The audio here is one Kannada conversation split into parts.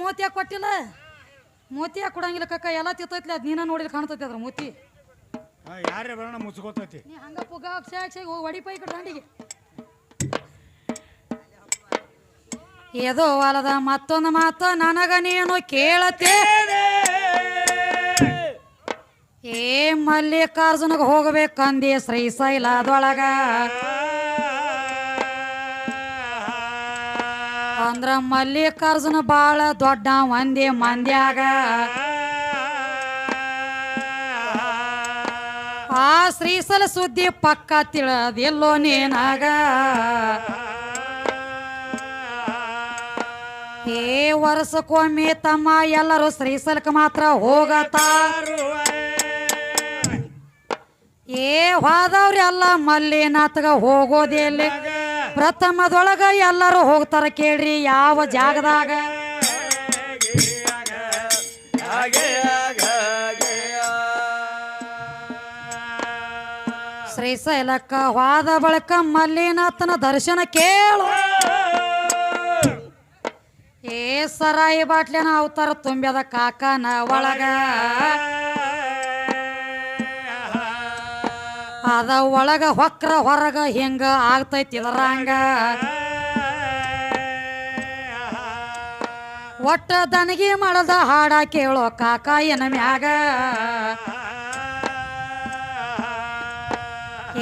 ನನಗೆ ಕೊಟ್ಟಿಲ್ಲ. ಮೋತಿ ಯಾಕೆ ಕೊಡಂಗಿಲ್ಲ ಕಕ್ಕ ಎಲ್ಲ ತಿತ್ತೈತಿ ಅದ್ ನೀನ ನೋಡಿಲ್ಲ ಕಾಣ್ತೈತಿ ಅದ್ರ ಮೋತಿ. ಯಾರೇ ಬರೋಣ ಮುಚ್ಕೋತೈತಿ? ನೀ ಹಂಗ ಪುಗ ಅಕ್ಷಯ ಹೋಗಿ ಹೊಡಿಪೈ ಕಡೆ ದಾಂಡಿಗೆ ಏದೋ ಅಲದ ಮತ್ತೊಂದು ಮಾತು ನನಗ ನೀನು ಕೇಳತೆ ಏ ಮಲ್ಲಿಕಾರ್ಜುನಗ ಹೋಗ್ಬೇಕಂದಿ ಶ್ರೀಶೈಲದೊಳಗ ಅಂದ್ರ ಮಲ್ಲಿಕಾರ್ಜುನ ಬಾಳ ದೊಡ್ಡ ಒಂದೇ ಮಂದ್ಯಾಗ. ಆ ಶ್ರೀಸಲ ಸುದ್ದಿ ಪಕ್ಕ ತಿಳದೆಲ್ಲೋ ನೀನಾಗ. ಏ ವರ್ಷಕ್ಕೊಮ್ಮೆ ತಮ್ಮ ಎಲ್ಲರೂ ಶ್ರೀಸಲಕ್ಕೆ ಮಾತ್ರ ಹೋಗತಾರ ಏ ಹೋದವ್ರೆಲ್ಲ ಮಲ್ಲಿನಾಥಗ ಹೋಗೋದಿಲ್ಲ ಪ್ರಥಮದೊಳಗ ಎಲ್ಲರೂ ಹೋಗ್ತಾರ ಕೇಳ್ರಿ, ಯಾವ ಜಾಗದಾಗ? ಶ್ರೀಶೈಲಕ್ಕ ಹೋದ ಬಳಿಕ ಮಲ್ಲಿನಾಥನ ದರ್ಶನ ಕೇಳು. ಏ ಸರಾಯಿ ಬಾಟ್ಲಿನ ಅವತಾರ ತುಂಬ್ಯದ ಕಾಕನ ಒಳಗ. ಅದ ಒಳಗ ಹೊಕ್ರ ಹೊರಗ ಹೆಂಗ ಆಗ್ತೈತಿ ಇದರಂಗ. ಒಟ್ಟ ದನಗಿ ಮಾಡದ ಹಾಡ ಕೇಳೋ ಕಾಕ ಏನ ಮ್ಯಾಗ.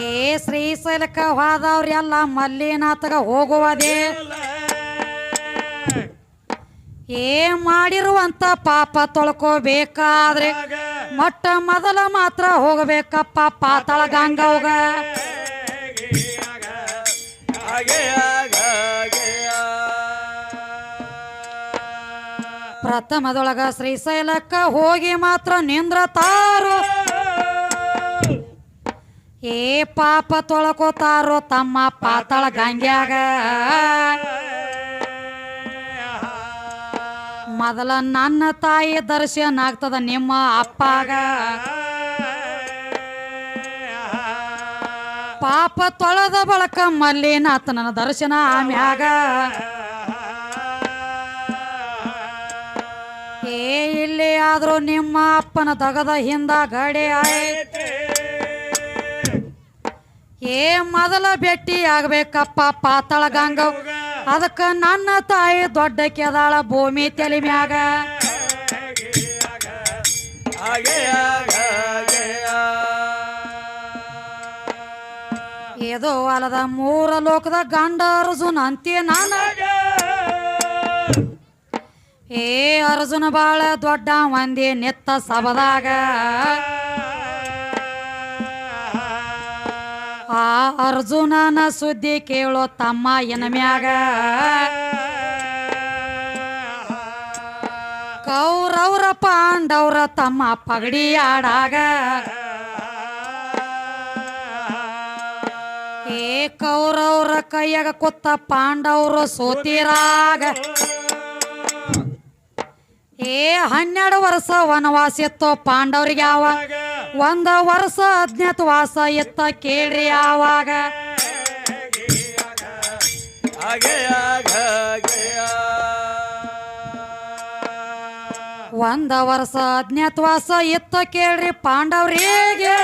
ಏ ಶ್ರೀಶೈಲಕ್ಕ ಹೋದವ್ರೆಲ್ಲ ಮಲ್ಲಿನಾಥಗ ಹೋಗುವುದೇ. ಏ ಮಾಡಿರುವಂತ ಪಾಪ ತೊಳ್ಕೋಬೇಕಾದ್ರೆ ಮೊಟ್ಟ ಮೊದಲ ಮಾತ್ರ ಹೋಗಬೇಕಪ್ಪ ಪಾತಾಳ ಗಂಗವ್ಗ ಪ್ರಥಮದೊಳಗ ಶ್ರೀಶೈಲಕ್ಕ ಹೋಗಿ ಮಾತ್ರ ನಿಂದ್ರ ತಾರು. ಏ ಪಾಪ ತೊಳ್ಕೋತಾರೋ ತಮ್ಮ ಪಾತಾಳ ಗಂಗ್ಯಾಗ ಮೊದಲ ನನ್ನ ತಾಯಿ ದರ್ಶನ ಆಗ್ತದ ನಿಮ್ಮ ಅಪ್ಪಾಗ. ಪಾಪ ತೊಳೆದ ಬಳಕ ಮಲ್ಲಿನಾಥನ ದರ್ಶನ ಆಮ್ಯಾಗ ಏ, ಇಲ್ಲಿ ಆದ್ರೂ ನಿಮ್ಮ ಅಪ್ಪನ ತಗದ ಹಿಂದ ಗಡಿ ಆಯ್ತು ಏ, ಮೊದಲ ಭೇಟಿ ಆಗ್ಬೇಕಪ್ಪ ಪಾತಾಳ ಗಂಗವ್ ಅದಕ್ಕ ನನ್ನ ತಾಯಿ ದೊಡ್ಡ ಕೆದಾಳ ಭೂಮಿ ತಲೆ ಮ್ಯಾಗ. ಏದೋ ಅಲದ ಮೂರ ಲೋಕದ ಗಂಡ ಅರ್ಜುನ್ ಅಂತೀಯ ನಾನ. ಏ ಅರ್ಜುನ ಬಾಳ ದೊಡ್ಡ ಮಂದಿ ನೆತ್ತ ಸಬದಾಗ ಆ ಅರ್ಜುನನ ಸುದ್ದಿ ಕೇಳೋ ತಮ್ಮ ಎನ ಮ್ಯಾಗ ಕೌರವ್ರ ಪಾಂಡವ್ರ ತಮ್ಮ ಪಗಡಿ ಆಡಾಗ. ಏ ಕೌರವ್ರ ಕೈಯಾಗ ಕೊತ್ತ ಪಾಂಡವ್ರು ಸೋತಿರಾಗ. ಏ ಹನ್ನೆರಡು ವರ್ಷ ವನವಾಸ ಇತ್ತು ಪಾಂಡವ್ರಿಗೆ ಯಾವ ಒಂದ ವರ್ಷ ಅಜ್ಞಾತವಾಸ ಇತ್ತ ಕೇಳ್ರಿ ಆವಾಗ. ಒಂದ ವರ್ಷ ಅಜ್ಞಾತವಾಸ ಇತ್ತ ಕೇಳ್ರಿ ಪಾಂಡವ್ರಿಗೆ.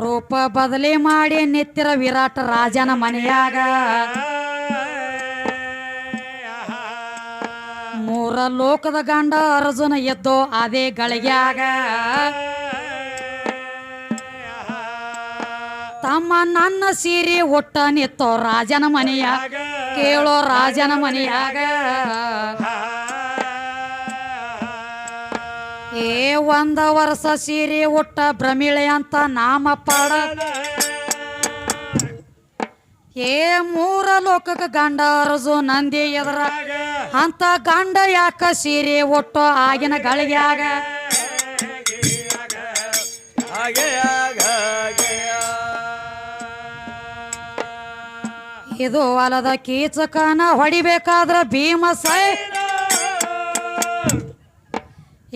ರೂಪ ಬದಲಿ ಮಾಡಿ ನಿತ್ತಿರ ವಿರಾಟ ರಾಜನ ಮನೆಯಾಗ. ಮೂರ ಲೋಕದ ಗಂಡ ಅರ್ಜುನ ಎದ್ದೋ ಅದೇ ಗಳಿಗ್ಯಾಗ. ತಮ್ಮ ನನ್ನ ಸೀರೆ ಒಟ್ಟ ನಿತ್ತೋ ರಾಜನ ಮನೆಯ. ಕೇಳೋ ರಾಜನ ಮನೆಯಾಗ. ಏ ಒಂದ ವರ್ಷ ಸೀರೆ ಒಟ್ಟ ಭ್ರಮಿಳೆ ಅಂತ ನಾಮ ಪಡ. ಏ ಮೂರ ಲೋಕಕ್ಕೆ ಗಂಡ ಅರಸು ನಂದಿ ಎದರ. ಅಂತ ಗಂಡ ಯಾಕ ಸೀರೆ ಒಟ್ಟು ಆಗಿನ ಗಳಿಗ್ಯಾಗ ಇದು ಹೊಲದ ಕೀಚಕನ ಹೊಡಿಬೇಕಾದ್ರ ಭೀಮ ಸೈ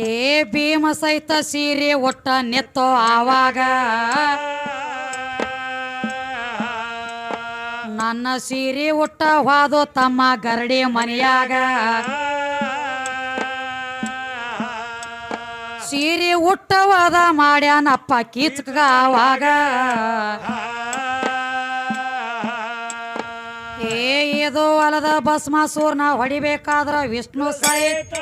ಏ ಭೀಮ ಸಹಿತ ಸೀರೆ ಒಟ್ಟ ನೆತ್ತೋ ಆವಾಗ? ತನ್ನ ಸೀರೆ ಉಟ್ಟ ತಮ್ಮ ಗರಡಿ ಮನೆಯಾಗ. ಸೀರೆ ಉಟ್ಟವಾದ ಮಾಡ್ಯಾನಪ್ಪ ಕೀಚಕ ಅವಾಗ ಏ, ಇದು ಹೊಲದ ಭಸ್ಮಾಸೂರ್ನ ಹೊಡಿಬೇಕಾದ್ರ ವಿಷ್ಣು ಸಹಿತ.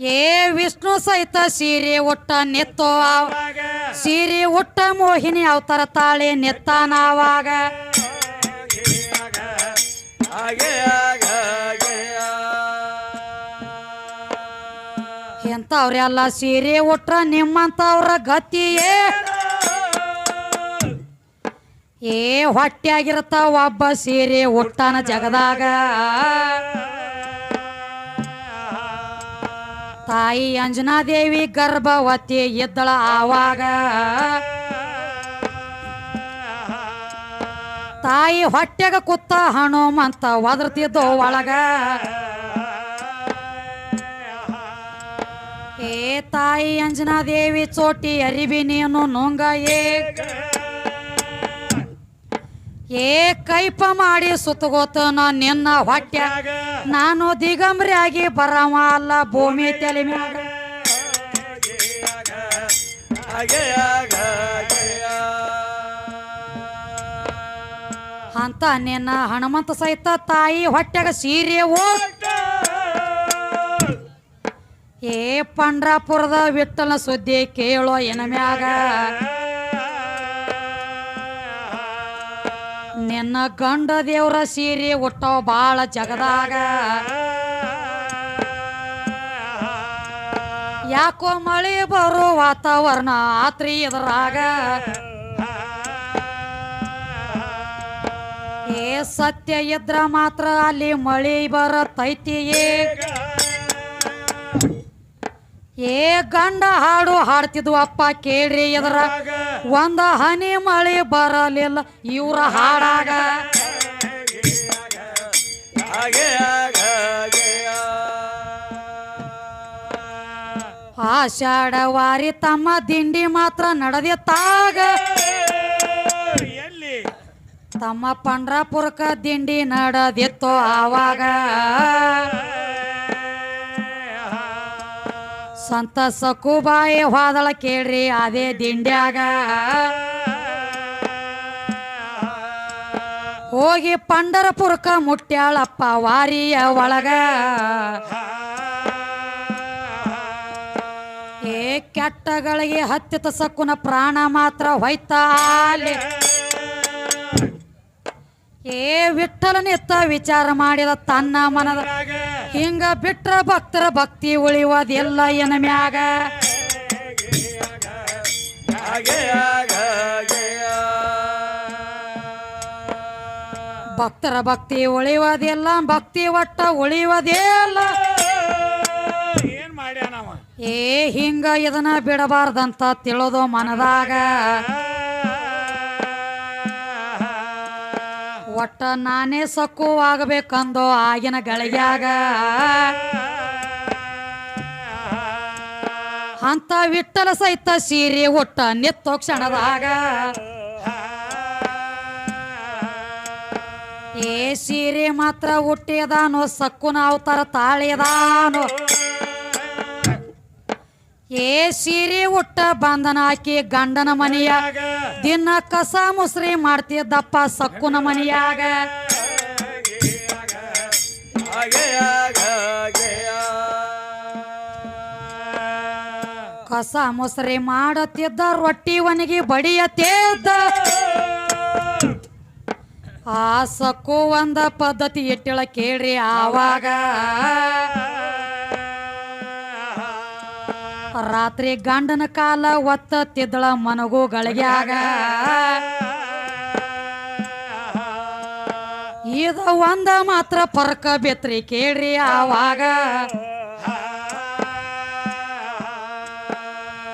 ಏ ವಿಷ್ಣು ಸಹಿತ ಸೀರೆ ಉಟ್ಟ ನೆತ್ತೋ ಸೀರೆ ಉಟ್ಟ ಮೋಹಿನಿ ಅವತಾರ ತಾಳೆ ಎಂತ ಅವ್ರೆಲ್ಲ ಸೀರೆ ಉಟ್ರ ನಿಮ್ಮಂತವ್ರ ಗತಿಯೇ. ಏ ಹೊಟ್ಟೆಯಾಗಿರ್ತ ಒಬ್ಬ ಸೀರೆ ಉಟ್ಟಾನ ಜಗದಾಗ. ತಾಯಿ ಅಂಜನಾದೇವಿ ಗರ್ಭವತಿ ಇದ್ದಳ ಆವಾಗ ತಾಯಿ ಹೊಟ್ಟೆಗ ಕುತ್ತ ಹನುಮಂತ ಒದರ್ತಿದ್ದು ಒಳಗ. ಏ ತಾಯಿ ಅಂಜನಾದೇವಿ ಚೋಟಿ ಅರಿಬಿ ನೀನು ನುಂಗ ಏ ಏ ಕೈಪ ಮಾಡಿ ಸುತ್ತಗೋತ ನಿನ್ನ ಹೊಟ್ಟೆ. ನಾನು ದಿಗಂಬ್ರಿಯಾಗಿ ಬರವ ಅಲ್ಲ ಭೂಮಿ ತಲೆ ಮ್ಯಾಗ. ಅಂತ ನಿನ್ನ ಹನುಮಂತ ಸಹಿತ ತಾಯಿ ಹೊಟ್ಟೆಗ ಸೀರೆ ಓ. ಏ ಪಂಡ್ರಾಪುರದ ವಿಟ್ಟನ ಸುದ್ದಿ ಕೇಳೋ ಎನ ಮ್ಯಾಗ. ನಿನ್ನ ಗಂಡ ದೇವ್ರ ಸೀರೆ ಒಟ್ಟೋ ಬಾಳ ಜಗದಾಗ. ಯಾಕೋ ಮಳೆ ಬರೋ ವಾತಾವರಣ ಆತ್ರಿ ಎದುರಾಗ. ಏ ಸತ್ಯ ಇದ್ರ ಮಾತ್ರ ಅಲ್ಲಿ ಮಳೆ ಬರತೈತಿ ಏ ಗಂಡ ಹಾಡು ಹಾಡ್ತಿದ್ವು ಅಪ್ಪ ಕೇಳ್ರಿ ಎದ್ರ. ಒಂದ ಹನಿ ಮಳೆ ಬರಲಿಲ್ಲ ಇವ್ರ ಹಾಡಾಗ. ಆಷಾಢವಾರಿ ತಮ್ಮ ದಿಂಡಿ ಮಾತ್ರ ನಡೆದಿತ್ತಾಗ. ತಮ್ಮ ಪಂಡ್ರಾಪುರಕ ದಿಂಡಿ ನಡೆದಿತ್ತು ಆವಾಗ. ಸಂತ ಸಕುಬಾಯಿ ಹೋದಳ ಕೇಳ್ರಿ, ಅದೇ ದಿಂಡ್ಯಾಗ. ಹೋಗಿ ಪಂಡರಪುರಕ ಮುಟ್ಯಾಳಪ್ಪ ವಾರಿಯ ಒಳಗ. ಏ ಕೆಟ್ಟಗಳಿಗೆ ಹತ್ತಿತ ಸಕ್ಕುನ ಪ್ರಾಣ ಮಾತ್ರ ಹೊಯ್ತಾಲೆ ಏ ವಿಠಲನಿತ್ತ ವಿಚಾರ ಮಾಡಿದ ತನ್ನ ಮನದ ಹಿಂಗ ಬಿಟ್ರ ಭಕ್ತರ ಭಕ್ತಿ ಉಳಿಯೋದಿಲ್ಲ ಎನ ಮ್ಯಾಗ. ಭಕ್ತರ ಭಕ್ತಿ ಉಳಿಯೋದಿಲ್ಲ ಭಕ್ತಿ ಒಟ್ಟ ಉಳಿಯೋದಿಲ್ಲ ಏನ್ ಮಾಡ್ಯಾನ ಏ ಹಿಂಗ ಇದನ್ನ ಬಿಡಬಾರ್ದಂತ ತಿಳೋದು ಮನದಾಗ. ಒಟ್ಟ ನಾನೇ ಸಕ್ಕು ಆಗಬೇಕಂದು ಆಗಿನ ಗಳಿಗ್ಯಾಗ ಅಂತ ವಿಠಲ ಸಹಿತ ಸೀರೆ ಒಟ್ಟ ನಿತ್ತೋ ಕ್ಷಣದಾಗ. ಏ ಸೀರೆ ಮಾತ್ರ ಹುಟ್ಟಿದಾನೋ ಸಕ್ಕುನ ಅವತಾರ ತಾಳಿದಾನು ಏ ಸೀರೆ ಉಟ್ಟ ಬಂಧನ ಹಾಕಿ ಗಂಡನ ಮನೆಯ ದಿನ ಕಸ ಮುಸ್ರಿ ಮಾಡ್ತಿದ್ದಪ್ಪ ಸಕ್ಕುನ ಮನೆಯಾಗ. ಕಸ ಮುಸ್ರಿ ಮಾಡತ್ತಿದ್ದ ರೊಟ್ಟಿ ಒಣಗಿ ಬಡಿಯತ್ತಿದ್ದ. ಆ ಸಕ್ಕು ಒಂದ ಪದ್ಧತಿ ಇಟ್ಟಿಳ ಕೇಳ್ರಿ ಆವಾಗ. ರಾತ್ರಿ ಗಂಡನ ಕಾಲ ಒತ್ತತ್ತಿದ್ದಳ ಮನಗು ಗಳಿಗ್ಯಾಗ ಇದ ಒಂದ ಮಾತ್ರ ಪರ್ಕ ಬೆತ್ರಿ ಕೇಳ್ರಿ ಆವಾಗ.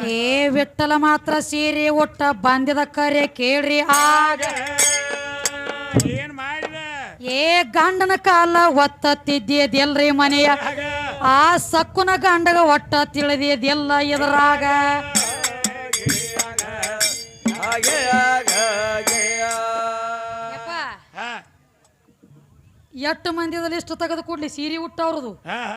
ಏ ವಿಠಲ ಮಾತ್ರ ಸೀರೆ ಉಟ್ಟ ಬಂದಿದ ಕರೆ ಕೇಳ್ರಿ ಆಗ. ಏನ್ ಮಾಡಿದ? ಏ ಗಂಡನ ಕಾಲ ಒತ್ತ ಒತ್ತತ್ತಿದ್ದಿದ್ದಿಲ್ರಿ ಮನೆಯ. ಆ ಸಕ್ಕುನ ಗಂಡಗ ಒಟ್ಟ ತಿಳಿದಿದೆಲ್ಲ ಎದುರಾಗ. ಎಟ್ಟು ಮಂದಿದಲ್ಲಿ ಇಷ್ಟು ತೆಗೆದು ಕೂಡ್ಲಿ ಸೀರೆ ಉಟ್ಟವ್ರದು